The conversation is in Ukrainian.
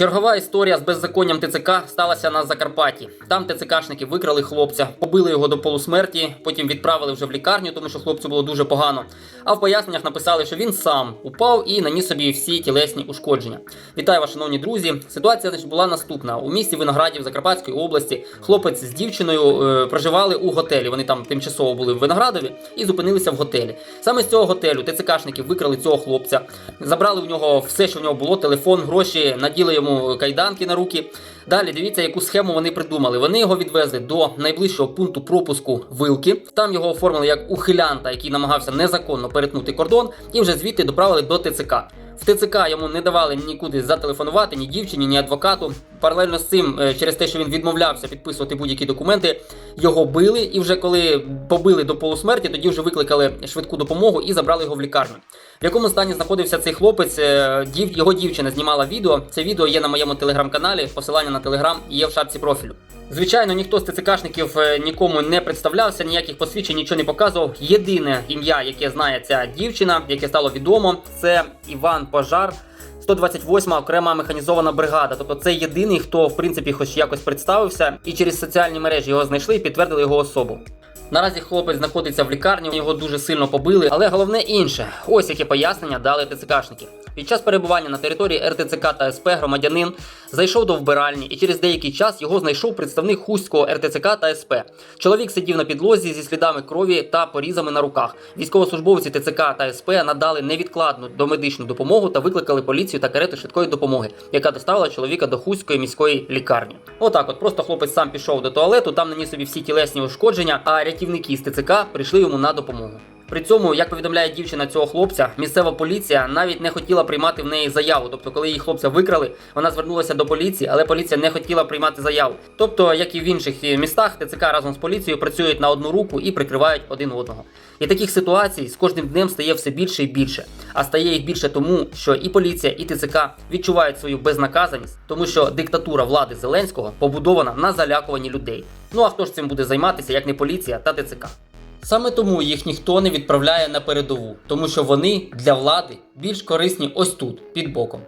Чергова історія з беззаконням ТЦК сталася на Закарпатті. Там ТЦКшники викрали хлопця, побили його до полусмерті, потім відправили вже в лікарню, тому що хлопцю було дуже погано. А в поясненнях написали, що він сам упав і наніс собі всі тілесні ушкодження. Вітаю вас, шановні друзі. Ситуація значить, була наступна: у місті Виноградів Закарпатської області хлопець з дівчиною е, проживали у готелі. Вони там тимчасово були в Виноградові і зупинилися в готелі. Саме з цього готелю ТЦКшники викрали цього хлопця, забрали в нього все, що в нього було: телефон, гроші, наділи йому кайданки на руки. Далі дивіться, яку схему вони придумали. Вони його відвезли до найближчого пункту пропуску Вилки. Там його оформили як ухилянта, який намагався незаконно перетнути кордон, і вже звідти доправили до ТЦК. В ТЦК йому не давали нікуди зателефонувати, ні дівчині, ні адвокату. Паралельно з цим, е, через те, що він відмовлявся підписувати будь-які документи, його били. І вже коли побили до полусмерті, тоді вже викликали швидку допомогу і забрали його в лікарню. В якому стані знаходився цей хлопець? е, його дівчина знімала відео. Це відео є на моєму телеграм-каналі. Посилання на телеграм є в шапці профілю. Звичайно, ніхто з ТЦКшників е, нікому не представлявся, ніяких посвідчень нічого не показував. Єдине ім'я, яке знає ця дівчина, яке стало відомо, це Іван Пожар. 128 окрема механізована бригада. Тобто це єдиний, хто в принципі хоч якось представився, і через соціальні мережі його знайшли і підтвердили його особу. Наразі хлопець знаходиться в лікарні, його дуже сильно побили, але головне інше. Ось яке пояснення дали ТЦКшники. Під час перебування на території РТЦК та СП громадянин зайшов до вбиральні, і через деякий час його знайшов представник Хуського РТЦК та СП. Чоловік сидів на підлозі зі слідами крові та порізами на руках. Військовослужбовці ТЦК та СП надали невідкладну домедичну допомогу та викликали поліцію та карету швидкої допомоги, яка доставила чоловіка до Хуської міської лікарні. Отак, от просто хлопець сам пішов до туалету, там наніс собі всі тілесні ушкодження, а рятівники з ТЦК прийшли йому на допомогу. При цьому, як повідомляє дівчина цього хлопця, місцева поліція навіть не хотіла приймати в неї заяву. Тобто, коли її хлопця викрали, вона звернулася до поліції, але поліція не хотіла приймати заяву. Тобто, як і в інших містах, ТЦК разом з поліцією працюють на одну руку і прикривають один одного. І таких ситуацій з кожним днем стає все більше і більше. А стає їх більше тому, що і поліція, і ТЦК відчувають свою безнаказаність, тому що диктатура влади Зеленського побудована на залякуванні людей. Ну а хто ж цим буде займатися, як не поліція та ТЦК? Саме тому їх ніхто не відправляє на передову, тому що вони для влади більш корисні ось тут, під боком.